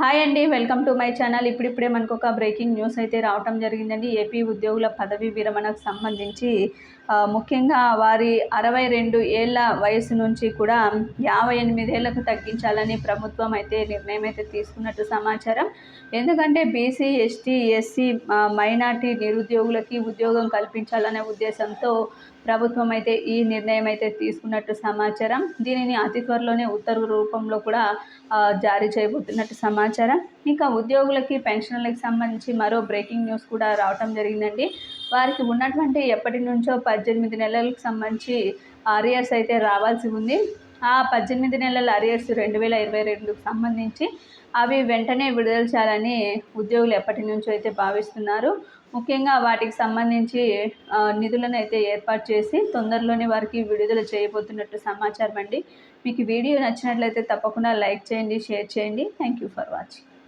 Hi అండి welcome to my channel. ఇప్పుడిప్పుడే మనకు ఒక బ్రేకింగ్ న్యూస్ అయితే రావటం జరిగిందండి. ఏపీ ఉద్యోగుల పదవి విరమణకు సంబంధించి ముఖ్యంగా వారి అరవై రెండు ఏళ్ళ వయసు నుంచి కూడా యాభై ఎనిమిదేళ్ళకు తగ్గించాలని ప్రభుత్వం అయితే నిర్ణయం అయితే తీసుకున్నట్టు సమాచారం. ఎందుకంటే బీసీ ఎస్టీ ఎస్సీ మైనార్టీ నిరుద్యోగులకి ఉద్యోగం కల్పించాలనే ఉద్దేశంతో ప్రభుత్వం అయితే ఈ నిర్ణయం అయితే తీసుకున్నట్టు సమాచారం. దీనిని అతి త్వరలోనే ఉత్తర్వు రూపంలో కూడా జారీ చేయబోతున్నట్టు సమాచారం. సమాచారం? ఇంకా ఉద్యోగులకి పెన్షన్లకు సంబంధించి మరో బ్రేకింగ్ న్యూస్ కూడా రావటం జరిగిందండి. వారికి ఉన్నటువంటి ఎప్పటి నుంచో పద్దెనిమిది నెలలకు సంబంధించి అరియర్స్ అయితే రావాల్సి ఉంది. ఆ పద్దెనిమిది నెలల అరియర్స్ రెండు వేల ఇరవై రెండుకు సంబంధించి అవి వెంటనే విడుదల చేయాలని ఉద్యోగులు ఎప్పటి నుంచో అయితే భావిస్తున్నారు. ముఖ్యంగా వాటికి సంబంధించి నిధులను అయితే ఏర్పాటు చేసి తొందరలోనే వారికి విడుదల చేయబోతున్నట్టు సమాచారం అండి మీకు వీడియో నచ్చినట్లయితే తప్పకుండా లైక్ చేయండి షేర్ చేయండి. Thank you for watching